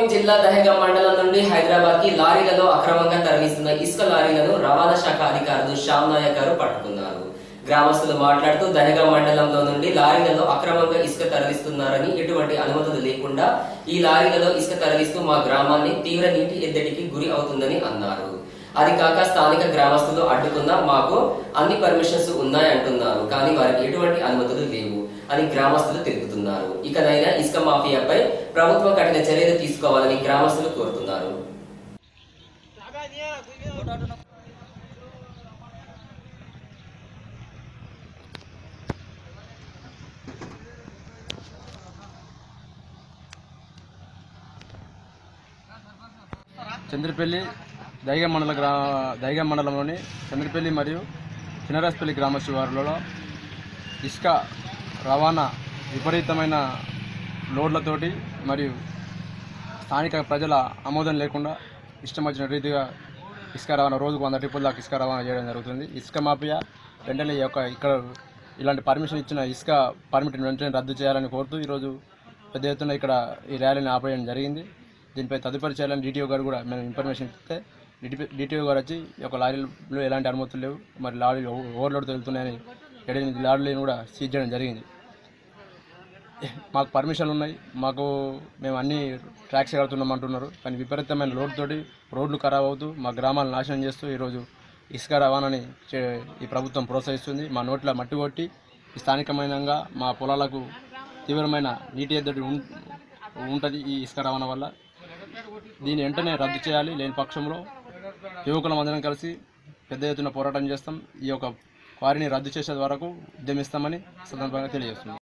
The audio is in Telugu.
కొమరంభీం జిల్లా దహేగా మండలం నుండి హైదరాబాద్కి లారీలలో అక్రమంగా తరలిస్తున్న ఇసుక లారీలను రవాణా శాఖ అధికారులు శ్యామ్ నాయక్ గారు పట్టుకున్నారు. గ్రామస్తులు మాట్లాడుతూ దహేగా మండలంలో నుండి లారీలలో అక్రమంగా ఇసుక తరలిస్తున్నారని ఎటువంటి అనుమతులు లేకుండా ఈ లారీలలో ఇసుక తరలిస్తూ మా గ్రామాన్ని తీవ్ర నీటి ఎద్దడికి గురి అవుతుందని అన్నారు. అది కాక స్థానిక గ్రామస్తులు అడ్డుకున్నా మాకు అన్ని పర్మిషన్స్ ఉన్నాయంటున్నారు కానీ వారికి ఎటువంటి అనుమతులు లేవు అని గ్రామస్తులు తెలుపుతున్నారు ఇకనైనా ఇసుక మాఫియాపై ప్రభుత్వం కఠిన చర్యలు తీసుకోవాలని గ్రామస్తులు కోరుతున్నారు. చంద్రపల్లి దైగ మండల గ్రా దైగ మండలంలోని చంద్రపల్లి మరియు చినరాజపల్లి గ్రామ శివారులలో ఇసుక రవాణా విపరీతమైన లోడ్లతోటి మరియు స్థానిక ప్రజల ఆమోదం లేకుండా ఇష్టం వచ్చిన రీతిగా ఇసుక రవాణా రోజుకు వంద ట్రిప్పుల దాకా ఇసుక రవాణా చేయడం జరుగుతుంది. ఇసుక మాఫియా వెంటనే యొక్క ఇక్కడ ఇలాంటి పర్మిషన్ ఇచ్చిన ఇసుక పర్మిట్ వెంటనే రద్దు చేయాలని కోరుతూ ఈరోజు పెద్ద ఎత్తున ఇక్కడ ఈ ర్యాలీని ఆపేయడం జరిగింది. దీనిపై తదుపరి చేయాలని డీటీఓ గారు కూడా మేము ఇన్ఫర్మేషన్ ఇస్తే డీటీఓ గారు వచ్చి ఈ యొక్క లారీలో ఎలాంటి అనుమతులు లేవు మరి లారీలు ఓవర్లోడ్ వెళ్తున్నాయని ఎనిమిది లారీలను కూడా సీజ్ చేయడం జరిగింది. మాకు పర్మిషన్లు ఉన్నాయి మాకు మేము అన్ని ట్రాక్స్ కడుతున్నాం అంటున్నారు కానీ విపరీతమైన లోడ్ తోటి రోడ్లు ఖరాబ్ అవుతూ మా గ్రామాలను నాశనం చేస్తూ ఈరోజు ఇసుక రవాణాని చే- ఈ ప్రభుత్వం ప్రోత్సహిస్తుంది. మా నోట్ల మట్టి కొట్టి ఈ స్థానికమైనంగా మా పొలాలకు తీవ్రమైన నీటి ఎద్దడి ఉం- ఉంటుంది ఈ ఇసుక రవాణా వల్ల. దీన్ని వెంటనే రద్దు చేయాలి లేని పక్షంలో యువకుల అందరం కలిసి పెద్ద ఎత్తున పోరాటం చేస్తాం. ఈ యొక్క వారిని రద్దు చేసే వరకు ఉద్యమిస్తామని సందర్భంగా తెలియజేస్తున్నాం.